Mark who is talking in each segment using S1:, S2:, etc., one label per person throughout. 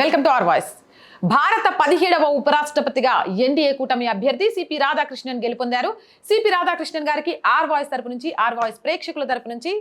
S1: Welcome to our voice. భారత పదిహేడవ ఉపరాష్ట్రపతిగా NDA కూటమి అభ్యర్థి సిపి రాధాకృష్ణన్ గెలుపొందారు. సిపి రాధాకృష్ణన్ గారికి ఆర్ వాయిస్ తరపు నుంచి ఆర్ వాయిస్ ప్రేక్షకుల తరపు నుంచి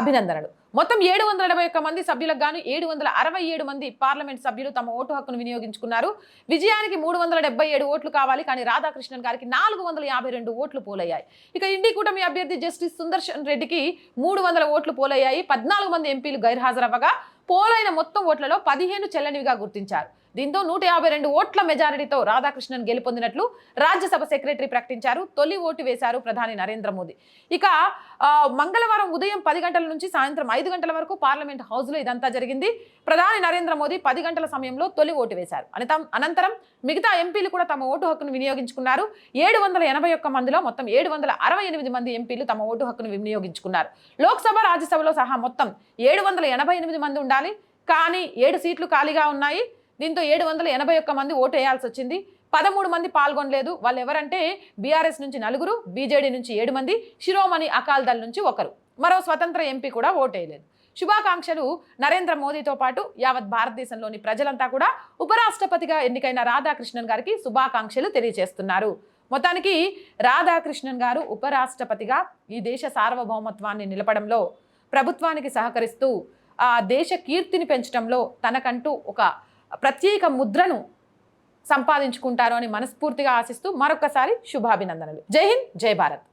S1: అభినందనలు. మొత్తం ఏడు వందల ఎనభై ఒక్క మంది సభ్యులకు గాను ఏడు వందల అరవై ఏడు మంది పార్లమెంట్ సభ్యులు తమ ఓటు హక్కును వినియోగించుకున్నారు. విజయానికి మూడు వందల డెబ్బై ఏడు ఓట్లు కావాలి కానీ రాధాకృష్ణన్ గారికి నాలుగు వందల యాభై రెండు ఓట్లు పోలయ్యాయి. ఇక ఇండి కూటమి అభ్యర్థి జస్టిస్ సుందర్శన్ రెడ్డికి మూడు వందల ఓట్లు పోలయ్యాయి. పద్నాలుగు మంది ఎంపీలు గైర్హాజరవ్వగా పోలైన మొత్తం ఓట్లలో పదిహేను చెల్లనివిగా గుర్తించారు. దీంతో నూట యాభై రెండు ఓట్ల మెజారిటీతో రాధాకృష్ణన్ గెలుపొందినట్లు రాజ్యసభ సెక్రటరీ ప్రకటించారు. తొలి ఓటు వేశారు ప్రధాని నరేంద్ర మోదీ. ఇక మంగళవారం ఉదయం పది గంటల నుంచి సాయంత్రం ఐదు గంటల వరకు పార్లమెంట్ హౌస్లో ఇదంతా జరిగింది. ప్రధాని నరేంద్ర మోదీ పది గంటల సమయంలో తొలి ఓటు వేశారు. అనంతరం మిగతా ఎంపీలు కూడా తమ ఓటు హక్కును వినియోగించుకున్నారు. ఏడు వందల ఎనభై ఒక్క మందిలో మొత్తం ఏడు వందల అరవై ఎనిమిది మంది ఎంపీలు తమ ఓటు హక్కును వినియోగించుకున్నారు. లోక్సభ రాజ్యసభలో సహా మొత్తం ఏడు వందల ఎనభై ఎనిమిది మంది ఉండాలి. కానీ ఏడు సీట్లు ఖాళీగా ఉన్నాయి. దీంతో ఏడు వందల ఎనభై ఒక్క మంది ఓటు వేయాల్సి వచ్చింది. పదమూడు మంది పాల్గొనలేదు. వాళ్ళు ఎవరంటే బీఆర్ఎస్ నుంచి నలుగురు బీజేడీ నుంచి ఏడు మంది శిరోమణి అకాల్దల్ నుంచి ఒకరు. మరో స్వతంత్ర ఎంపీ కూడా ఓటేయలేదు. శుభాకాంక్షలు నరేంద్ర మోదీతో పాటు యావత్ భారతదేశంలోని ప్రజలంతా కూడా ఉపరాష్ట్రపతిగా ఎన్నికైన రాధాకృష్ణన్ గారికి శుభాకాంక్షలు తెలియజేస్తున్నారు. మొత్తానికి రాధాకృష్ణన్ గారు ఉపరాష్ట్రపతిగా ఈ దేశ సార్వభౌమత్వాన్ని నిలపడంలో ప్రభుత్వానికి సహకరిస్తూ ఆ దేశ కీర్తిని పెంచడంలో తనకంటూ ఒక ప్రత్యేక ముద్రను సంపాదించుకుంటారు అని మనస్ఫూర్తిగా ఆశిస్తూ మరొకసారి శుభాభినందనలు. జై హింద్ జై భారత్.